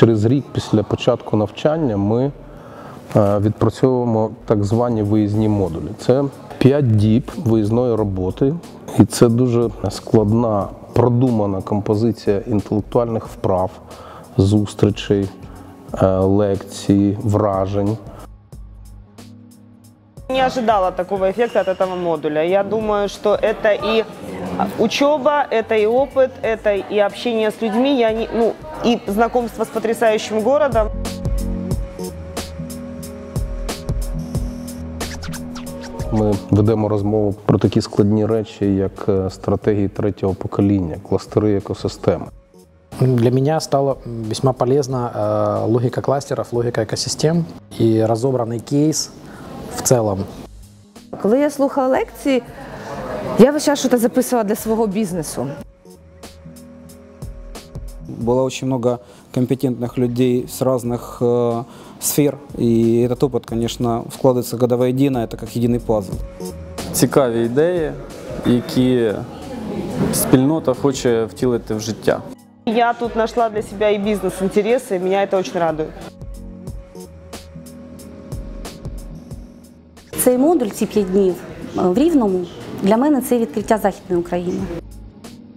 через рік після початку навчання ми е, відпрацьовуємо так звані виїзні модулі. Це 5 діб виїзної роботи, і це дуже складна, продумана композиція інтелектуальних вправ, зустрічей, е, лекцій, вражень. Не ожидала такого эффекта от этого модуля. Я думаю, что это и учеба, это и опыт, это и общение с людьми, я не, ну, и знакомство с потрясающим городом. Ми ведемо розмову про такі складні речі, як е, стратегії третього покоління, кластери екосистеми. Для меня стала весьма полезна э, логика кластеров, логика экосистем и разобранный кейс в целом. Коли я слухала лекції, я весь час щось записувала для свого бізнесу. Было очень много компетентных людей с разных э, сфер, и этот опыт, конечно, складывается когда воедино, это как единый пазл. цікаві ідеї, які спільнота хоче втілити в життя. Я тут нашла для себя и бизнес-интересы, и меня это очень радует. Цей модуль, ці п'ять днів е, в Рівному, для мене це відкриття Західної України.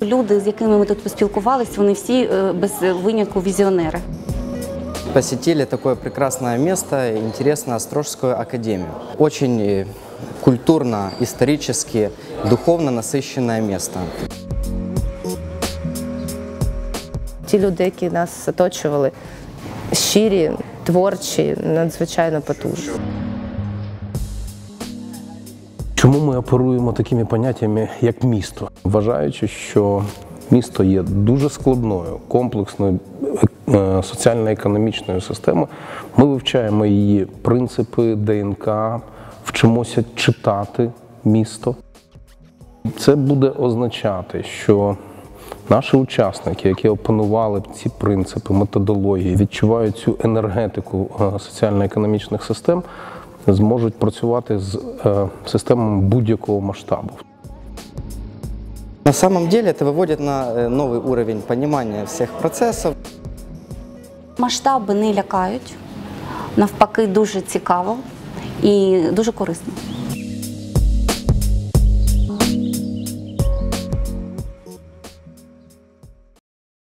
Люди, з якими ми тут поспілкувалися, вони всі е, без винятку візіонери. посетили такое прекрасное место, интересно, Острожскую академию. Очень э, культурно, исторически, духовно насыщенное место. Ті люди, які нас оточували, щирі, творчі, надзвичайно потужні. Чому ми оперуємо такими поняттями, як місто? Вважаючи, що місто є дуже складною, комплексною е, соціально-економічною системою, ми вивчаємо її принципи, ДНК, вчимося читати місто. Це буде означати, що наші учасники, які опанували ці принципи, методології, відчувають цю енергетику е, соціально-економічних систем, зможуть працювати з е, системами будь-якого масштабу. На самом деле это выводит на э, новый уровень понимания всех процессов. Масштаби не лякають, навпаки, дуже цікаво і дуже корисно.